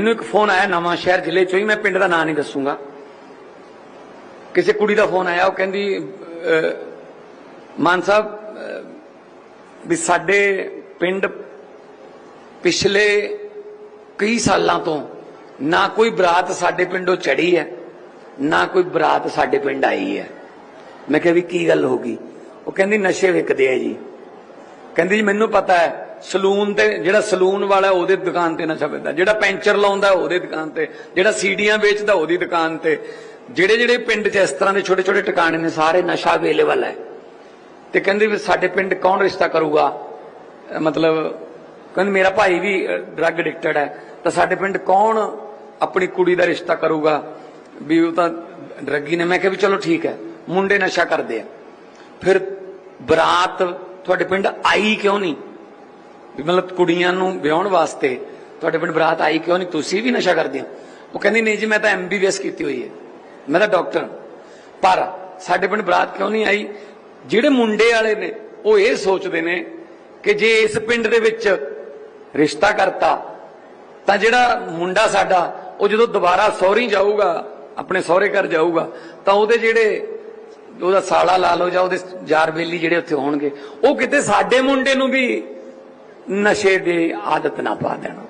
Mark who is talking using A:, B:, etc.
A: ਮੈਨੂੰ ਇੱਕ ਫੋਨ ਆਇਆ ਨਵਾਂ ਸ਼ਹਿਰ ਜ਼ਿਲ੍ਹੇ ਚੋਂ ਹੀ, ਮੈਂ ਪਿੰਡ ਦਾ ਨਾਂ ਨਹੀਂ ਦੱਸੂਗਾ। ਕਿਸੇ ਕੁੜੀ ਦਾ ਫੋਨ ਆਇਆ, ਉਹ ਕਹਿੰਦੀ ਮਾਨ ਸਾਹਿਬ ਵੀ ਸਾਡੇ ਪਿੰਡ ਪਿਛਲੇ ਕਈ ਸਾਲਾਂ ਤੋਂ ਨਾ ਕੋਈ ਬਰਾਤ ਸਾਡੇ ਪਿੰਡੋਂ ਚੜੀ ਹੈ, ਨਾ ਕੋਈ ਬਰਾਤ ਸਾਡੇ ਪਿੰਡ ਆਈ ਹੈ। ਮੈਂ ਕਿਹਾ ਵੀ ਕੀ ਗੱਲ ਹੋ ਗਈ? ਉਹ ਕਹਿੰਦੀ, ਨਸ਼ੇ ਵਿਕਦੇ ਆ ਜੀ। ਕਹਿੰਦੀ ਜੀ, ਮੈਨੂੰ ਪਤਾ ਹੈ ਸਲੂਨ ਤੇ, ਜਿਹੜਾ ਸਲੂਨ ਵਾਲਾ ਉਹਦੇ ਦੁਕਾਨ ਤੇ ਨਸ਼ਾ ਵੇਚਦਾ ਜਿਹੜਾ ਪੈਂਚਰ ਲਾਉਂਦਾ ਉਹਦੇ ਦੁਕਾਨ ਤੇ। ਜਿਹੜਾ ਸੀੜੀਆਂ ਵੇਚਦਾ, ਉਹਦੀ ਦੁਕਾਨ ਤੇ। ਜਿਹੜੇ ਜਿਹੜੇ ਪਿੰਡ 'ਚ ਇਸ ਤਰ੍ਹਾਂ ਦੇ ਛੋਟੇ ਛੋਟੇ ਟਿਕਾਣੇ ਨੇ, ਸਾਰੇ ਨਸ਼ਾ ਅਵੇਲੇਬਲ ਹੈ। ਤੇ ਕਹਿੰਦੇ ਵੀ ਸਾਡੇ ਪਿੰਡ ਕੌਣ ਰਿਸ਼ਤਾ ਕਰੂਗਾ? ਮਤਲਬ, ਕਹਿੰਦੇ ਮੇਰਾ ਭਾਈ ਵੀ ਡਰੱਗ ਐਡਿਕਟਡ ਹੈ। ਤਾਂ ਸਾਡੇ ਪਿੰਡ ਕੌਣ ਆਪਣੀ ਕੁੜੀ ਦਾ ਰਿਸ਼ਤਾ ਕਰੂਗਾ? ਵੀ ਉਹ ਤਾਂ ਡਰੱਗੀ ਨੇ। ਮੈਂ ਕਿਹਾ ਵੀ ਚਲੋ ਠੀਕ ਹੈ। ਮੁੰਡੇ ਨਸ਼ਾ ਕਰਦੇ ਆ। ਫਿਰ ਬਰਾਤ, ਤੁਹਾਡੇ ਪਿੰਡ ਆਈ ਕਿਉਂ ਨਹੀਂ? ਵੀ ਮਤਲਬ ਕੁੜੀਆਂ ਨੂੰ ਵਿਆਹਣ ਵਾਸਤੇ ਤੁਹਾਡੇ ਪਿੰਡ ਬਰਾਤ ਆਈ ਕਿਉਂ ਨਹੀਂ? ਤੁਸੀਂ ਵੀ ਨਸ਼ਾ ਕਰਦੇ ਹੋ। ਉਹ ਕਹਿੰਦੀ, ਨਹੀਂ ਜੀ, ਮੈਂ ਤਾਂ ਐਮਬੀਬੀਐਸ ਕੀਤੀ ਹੋਈ ਹੈ। ਮੈਂ ਤਾਂ ਡਾਕਟਰ ਪਰ ਸਾਡੇ ਪਿੰਡ ਬਰਾਤ ਕਿਉਂ ਨਹੀਂ ਆਈ? ਜਿਹੜੇ ਮੁੰਡੇ ਵਾਲੇ ਨੇ, ਉਹ ਇਹ ਸੋਚਦੇ ਨੇ ਕਿ ਜੇ ਇਸ ਪਿੰਡ ਦੇ ਵਿੱਚ ਰਿਸ਼ਤਾ ਕਰਤਾ, ਤਾਂ ਜਿਹੜਾ ਮੁੰਡਾ ਸਾਡਾ, ਉਹ ਜਦੋਂ ਦੁਬਾਰਾ ਸਹੁਰੀ ਜਾਊਗਾ, ਆਪਣੇ ਸਹੁਰੇ ਘਰ ਜਾਊਗਾ, ਤਾਂ ਉਹਦੇ ਜਿਹੜੇ ਉਹਦਾ ਸਾਲਾ ਲਾ ਲਓ ਜਾਂ ਉਹਦੇ ਯਾਰ ਬੇਲੀ ਜਿਹੜੇ ਉੱਥੇ ਹੋਣਗੇ, ਉਹ ਕਿਤੇ ਸਾਡੇ ਮੁੰਡੇ ਨੂੰ ਵੀ ਨਸ਼ੇ ਦੀ ਆਦਤ ਨਾ ਪਾ ਦੇਣਾ।